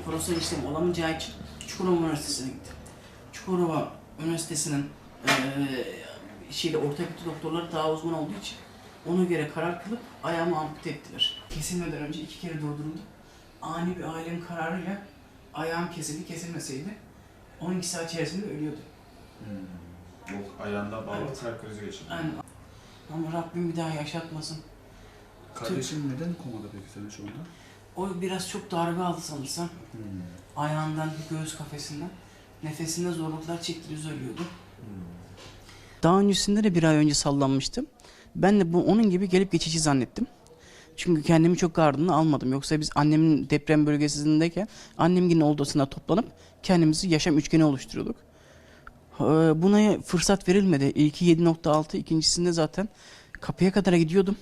operasyon işlemi olamayacağı için Çukurova Üniversitesi'ne gittim. Çukurova Üniversitesi'nin eee şeyde orta kötü doktorları daha uzman olduğu için ona göre karar kılıp ayağımı ampute ettiler. Kesilmeden önce iki kere durduruldu. Ani bir ailenin kararıyla ayağım kesildi, kesilmeseydi 12 saat içerisinde ölüyordu. Hmm. Yok ayağında bağlı Evet. kalp krizi geçirdi. Yani, ama Rabbim bir daha yaşatmasın. Kardeşin neden komada peki senin şu anda? O biraz çok darbe aldı sanırsam. Hmm. Ayağından, göğüs kafesinden. Nefesinde zorluklar çekti, düz ölüyordu. Daha öncesinde de bir ay önce sallanmıştım. Ben de bu onun gibi gelip geçici zannettim. Çünkü kendimi çok gardını almadım. Yoksa biz annemin deprem bölgesindeyken annem yine odasına toplanıp kendimizi yaşam üçgeni oluşturuyorduk. Ee, Buna fırsat verilmedi. İlki 7.6, ikincisinde zaten kapıya kadar gidiyordum.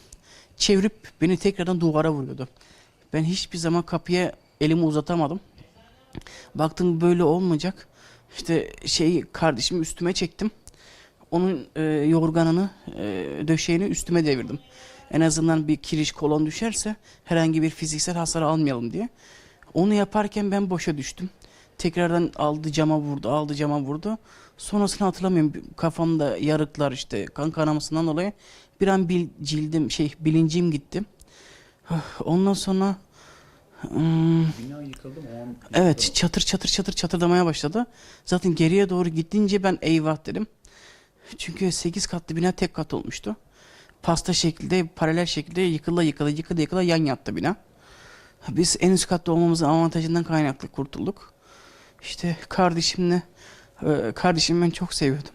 Çevirip beni tekrardan duvara vuruyordu. Ben hiçbir zaman kapıya elimi uzatamadım. Baktım böyle olmayacak. İşte şeyi kardeşimi üstüme çektim. Onun e, yorganını, e, döşeğini üstüme devirdim. En azından bir kiriş kolon düşerse herhangi bir fiziksel hasar almayalım diye. Onu yaparken ben boşa düştüm. Tekrardan aldı cama vurdu, aldı cama vurdu. Sonrasını hatırlamıyorum. Kafamda yarıklar işte kan kanamasından dolayı bir an bil, cildim şey bilincim gitti. Ondan sonra hmm, Bina yıkıldı mı? O an Evet çatır çatır çatır çatırdamaya başladı. Zaten geriye doğru gittince ben eyvah dedim. Çünkü 8 katlı bina tek kat olmuştu. Pasta şekilde paralel şekilde yıkıla yıkıla yıkıla yıkıla yan yattı bina. Biz en üst katta olmamızın avantajından kaynaklı kurtulduk. İşte kardeşimle e, kardeşimi ben çok seviyordum.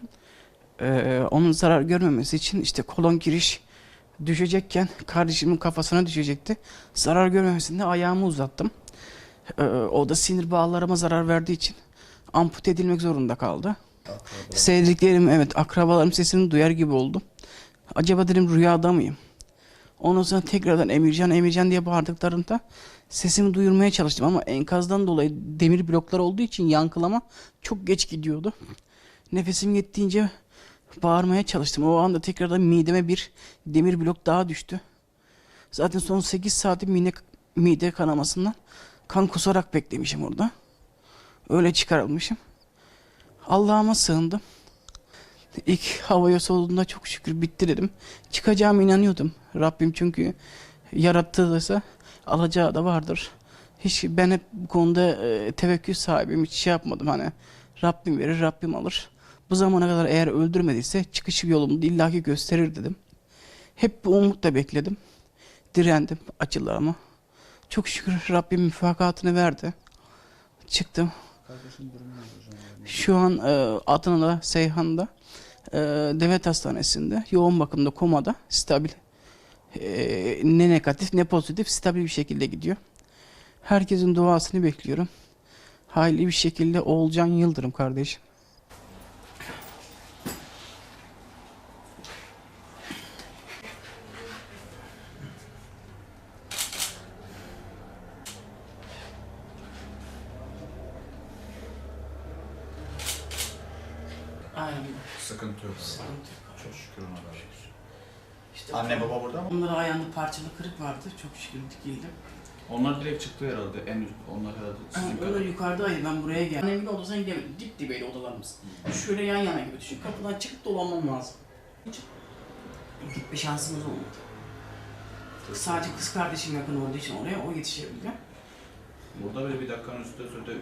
E, onun zarar görmemesi için işte kolon giriş düşecekken kardeşimin kafasına düşecekti. Zarar görmemesinde ayağımı uzattım. Ee, o da sinir bağlarıma zarar verdiği için ampute edilmek zorunda kaldı. Sevdiklerim evet akrabalarım sesini duyar gibi oldum. Acaba dedim rüyada mıyım? Ondan sonra tekrardan Emircan Emircan diye bağırdıklarında sesimi duyurmaya çalıştım ama enkazdan dolayı demir bloklar olduğu için yankılama çok geç gidiyordu. Nefesim yettiğince bağırmaya çalıştım. O anda tekrardan mideme bir demir blok daha düştü. Zaten son 8 saati mide, mide kanamasından kan kusarak beklemişim orada. Öyle çıkarılmışım. Allah'ıma sığındım. İlk havaya soluduğunda çok şükür bitti dedim. Çıkacağıma inanıyordum. Rabbim çünkü yarattıysa alacağı da vardır. Hiç ben hep bu konuda e, tevekkül sahibim. Hiç şey yapmadım hani. Rabbim verir, Rabbim alır. Bu zamana kadar eğer öldürmediyse çıkış yolumu illaki gösterir dedim. Hep bu umutla bekledim. Direndim acılı ama. Çok şükür Rabbim müfakatını verdi. Çıktım. Şu an e, Adana'da, Seyhan'da, e, devlet hastanesinde, yoğun bakımda, komada, stabil. E, ne negatif ne pozitif, stabil bir şekilde gidiyor. Herkesin duasını bekliyorum. Hayli bir şekilde Oğulcan Yıldırım kardeşim. Aynen. Sıkıntı yok. Sıkıntı yok. Çok şükür ona da. İşte Anne baba burada mı? Onlara ayağında parçalı kırık vardı. Çok şükür dikildi. Onlar direkt çıktı herhalde. En üst, onlar herhalde sizin Yani kadar. öyle yukarıdaydı ben buraya geldim. Annemin odasına gidemedim. Dip dibeydi odalarımız. Şöyle yan yana gibi düşün. Kapıdan çıkıp dolanmam lazım. Hiç gitme şansımız olmadı. Sadece kız kardeşim yakın olduğu için oraya o yetişebildi. Burada bile bir dakikanın üstünde sürede